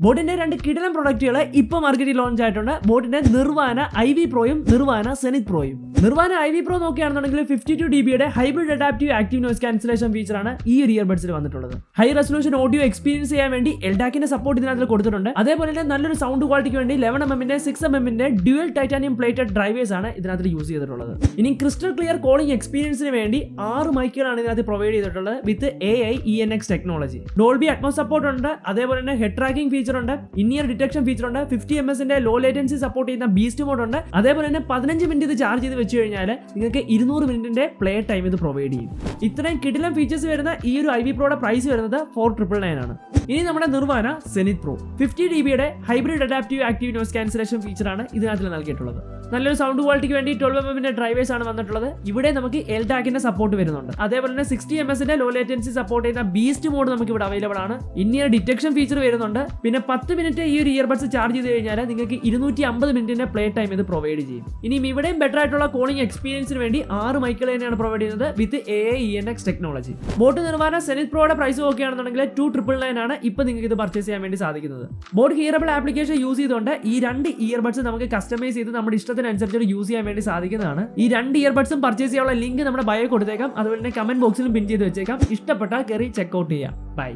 ബോട്ടിന്റെ രണ്ട് കിടിലൻ പ്രൊഡക്റ്റുകൾ ഇപ്പോൾ മാർക്കറ്റിൽ ലോഞ്ച് ആയിട്ടുണ്ട്. ബോട്ടിന്റെ നിർവാന ഐ വി പ്രോയും നിർവാന സെനിക് പ്രോയും. നിർവാന ഐ വി പ്രോ നോക്കുകയാണെന്നുണ്ടെങ്കിൽ ഫിഫ്റ്റി ടു ഡി ബിയുടെ hybrid adaptive active noise cancellation ഫീച്ചറാണ് ഈ ഒരു ഇയർബഡ്സിൽ വന്നിട്ടുള്ളത്. ഹൈ റെസൊല്യൂഷൻ ഓഡിയോ എക്സ്പീരിയൻസ് ചെയ്യാൻ വേണ്ടി എൽഡാക്കിന്റെ സപ്പോർട്ട് ഇതിനകത്ത് കൊടുത്തിട്ടുണ്ട്. അതേപോലെ തന്നെ നല്ലൊരു സൗണ്ട് ക്വാളിറ്റിക്ക് വേണ്ടി ലെവൻ എം എമ്മിന്റെ സിക്സ് എം എമ്മിന്റെ ഡ്യുവൽ ടൈറ്റാനിയം പ്ലേറ്റഡ് ഡ്രൈവേഴ്സ് ആണ് ഇതിനകത്ത് യൂസ് ചെയ്തിട്ടുള്ളത്. ഇനി ക്രിസ്റ്റൽ ക്ലിയർ കോളിംഗ് എക്സ്പീരിയൻസിന് വേണ്ടി ആറ് മൈക്കുകളാണ് ഇതിനകത്ത് പ്രൊവൈഡ് ചെയ്തിട്ടുള്ളത് with A I E N X technology Dolby Atmos support ഉണ്ട് അതേപോലെ തന്നെ ഹെഡ് ട്രാക്കിംഗ് ഫീച്ചർ ഉണ്ട് ഇനിയർ ഡിറ്റക്ഷൻ ഫീച്ചർ ഉണ്ട് ഫിഫ്റ്റി എം എസിന്റെ ലോ ലേറ്റൻസി സപ്പോർട്ട് ചെയ്യുന്ന ബീസ്റ്റ് മോഡ് ഉണ്ട് അതേപോലെ തന്നെ പതിനഞ്ച് മിനിറ്റ് ഇത് ചാർജ് ചെയ്ത് വെച്ച് കഴിഞ്ഞാൽ നിങ്ങൾക്ക് ഇരുന്നൂറ് മിനിറ്റിന്റെ പ്ലേ ടൈം ഇത് പ്രൊവൈഡ് ചെയ്യും. ഇത്രയും കിടിലം ഫീച്ചേഴ്സ് വരുന്ന ഈ ഒരു ഐ വി പ്രോയുടെ പ്രൈസ് വരുന്നത് ഫോർ ട്രിപ്പിൾ നയൻ ആണ്. ഇനി നമ്മുടെ Nirvana Zenith pro fifty D ബിയുടെ hybrid adaptive active noise cancellation ഫീച്ചറാണ് ഇതിനകത്ത് നൽകിയിട്ടുള്ളത്. നല്ലൊരു സൗണ്ട് ക്വാളിറ്റിക്ക് വേണ്ടി ട്വൽവ് എം എമ്മിന്റെ ഡ്രൈവേഴ്സ് ആണ് വന്നിട്ടുള്ളത്. ഇവിടെ നമുക്ക് എൽ ടാക്കിന്റെ സപ്പോർട്ട് വരുന്നുണ്ട്. അതേപോലെ തന്നെ സിക്സ്റ്റി എം എസിന്റെ ലോ ലേറ്റൻസി സപ്പോർട്ട് ചെയ്യുന്ന ബീസ്റ്റ് മോഡ് നമുക്ക് ഇവിടെ അവൈലബിൾ ആണ്. ഇനിയർ ഡിറ്റക്ഷൻ ഫീച്ചർ വരുന്നുണ്ട്. പിന്നെ പത്ത് മിനിറ്റ് ഈ ഒരു ഇയർബഡ്സ് ചാർജ് ചെയ്ത് കഴിഞ്ഞാൽ നിങ്ങൾക്ക് ഇരുന്നൂറ്റി അമ്പത് മിനിറ്റിന്റെ പ്ലേ ടൈം ഇത് പ്രൊവൈഡ് ചെയ്യും. ഇനിയും ഇവിടെയും ബെറ്റർ ആയിട്ടുള്ള കോളിംഗ് എക്സ്പീരിയൻസിന് വേണ്ടി ആറ് മൈക്കുകൾ തന്നെയാണ് പ്രൊവൈഡ് ചെയ്യുന്നത് with A E N X technology boAt നിർമ്മാണ സെനിത് പ്രോയുടെ പ്രൈസ് നോക്കുകയാണെന്നുണ്ടെങ്കിൽ ടു ട്രിപ്പിൾ നയൻ ആണ് ഇപ്പൊ നിങ്ങൾക്ക് ഇത് പർച്ചേസ് ചെയ്യാൻ വേണ്ടി സാധിക്കുന്നത്. ബോട്ട് ഹിയറബിൾ ആപ്ലിക്കേഷൻ യൂസ് ചെയ്തുകൊണ്ട് ഈ രണ്ട് ഇയർബഡ്സ് നമുക്ക് കസ്റ്റമൈസ് ചെയ്ത് നമ്മുടെ ഇഷ്ടത്തിനനുസരിച്ച് യൂസ് ചെയ്യാൻ വേണ്ടി സാധിക്കുന്നതാണ്. ഈ രണ്ട് ഇയർബഡ്സും പർച്ചേസ് ചെയ്യാനുള്ള ലിങ്ക് നമ്മുടെ ബയോ കൊടുത്തേക്കാം. അതുപോലെ തന്നെ കമന്റ് ബോക്സിലും പിൻ ചെയ്ത് വെച്ചേക്കാം. ഇഷ്ടപ്പെട്ടാൽ കയറി ചെക്ക്ഔട്ട് ചെയ്യാം. ബൈ